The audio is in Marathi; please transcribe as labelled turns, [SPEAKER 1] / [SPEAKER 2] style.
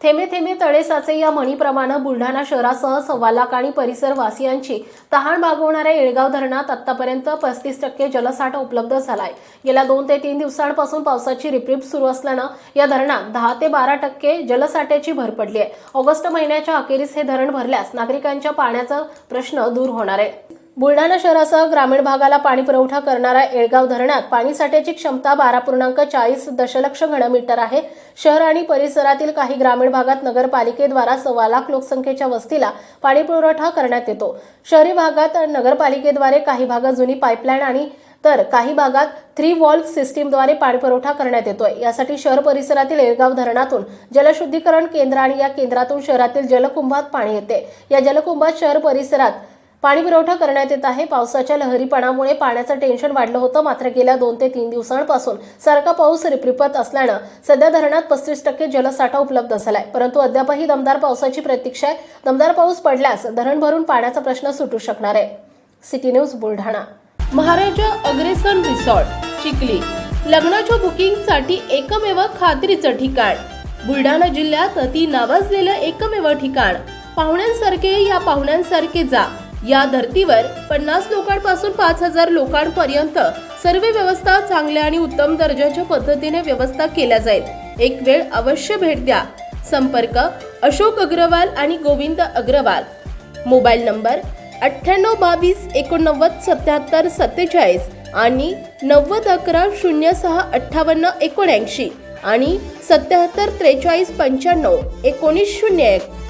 [SPEAKER 1] थेंबे थेंबे तळे साचे या म्हणीप्रमाणे बुलढाणा शहरासह सव्वा लाख आणि परिसरवासियांची तहान भागवणाऱ्या येळगाव धरणात आतापर्यंत पस्तीस टक्के जलसाठा उपलब्ध झालाय. गेल्या दोन ते तीन दिवसांपासून पावसाची रिपरिप सुरू असल्यानं या धरणात दहा ते बारा टक्के जलसाठ्याची भर पडली आहे ऑगस्ट महिन्याच्या अखेरीस हे धरण भरल्यास नागरिकांच्या पाण्याचा प्रश्न दूर होणार आहे. बुलढाणा शहरासह ग्रामीण भागाला पाणी पुरवठा करणाऱ्या येळगाव धरणात पाणीसाठ्याची क्षमता बारा पूर्णांक चाळीस दशलक्ष घनमीटर आहे. शहर आणि परिसरातील काही ग्रामीण भागात नगरपालिकेद्वारा सव्वा लाख लोकसंख्येच्या वस्तीला पाणी पुरवठा करण्यात येतो. शहरी भागात नगरपालिकेद्वारे काही भागात जुनी पाईपलाईन आणि तर काही भागात थ्री वॉल्व सिस्टीमद्वारे पाणीपुरवठा करण्यात येतोय. यासाठी शहर परिसरातील येळगाव धरणातून जलशुद्धीकरण केंद्र आणि या केंद्रातून शहरातील जलकुंभात पाणी येते. या जलकुंभात शहर परिसरात पाणी पुरवठा करण्यात येत आहे. पावसाच्या लहरीपणामुळे पाण्याचं टेन्शन वाढलं होतं. मात्र गेल्या दोन ते तीन दिवसांपासून सारखा पाऊस रिपरिपत असल्यानं सध्या धरणात पस्तीस टक्के जलसाठा उपलब्ध झालाय. परंतु अद्यापही दमदार पावसाची प्रतीक्षा आहे. दमदार पाऊस पडल्यास धरण भरून पाण्याचा प्रश्न सुटू शकणार आहे. City news Buldhana. Maharaja Agrasen resort Chikhli. लग्नाच्या बुकिंगसाठी एकमेव खात्रीचं ठिकाण. बुलढाणा जिल्ह्यात अति नावाजलेलं एकमेव ठिकाण. पाहुण्यांसारखे या पाहुण्यांसारखे जा. या धर्तीवर पन्नास लोकांपासून पाच हजार लोकांपर्यंत सर्व व्यवस्था चांगल्या आणि उत्तम दर्जाच्या पद्धतीने व्यवस्था केल्या जाईल. एक वेळ अवश्य भेट द्या. संपर्क अशोक अग्रवाल आणि गोविंद अग्रवाल. मोबाईल नंबर अठ्ठ्याण्णव बावीस एकोणनव्वद सत्याहत्तर सत्तेचाळीस आणि नव्वद अकरा शून्य सहा अठ्ठावन्न एकोणऐंशी आणि सत्याहत्तर त्रेचाळीस पंच्याण्णव एकोणीस शून्य एक.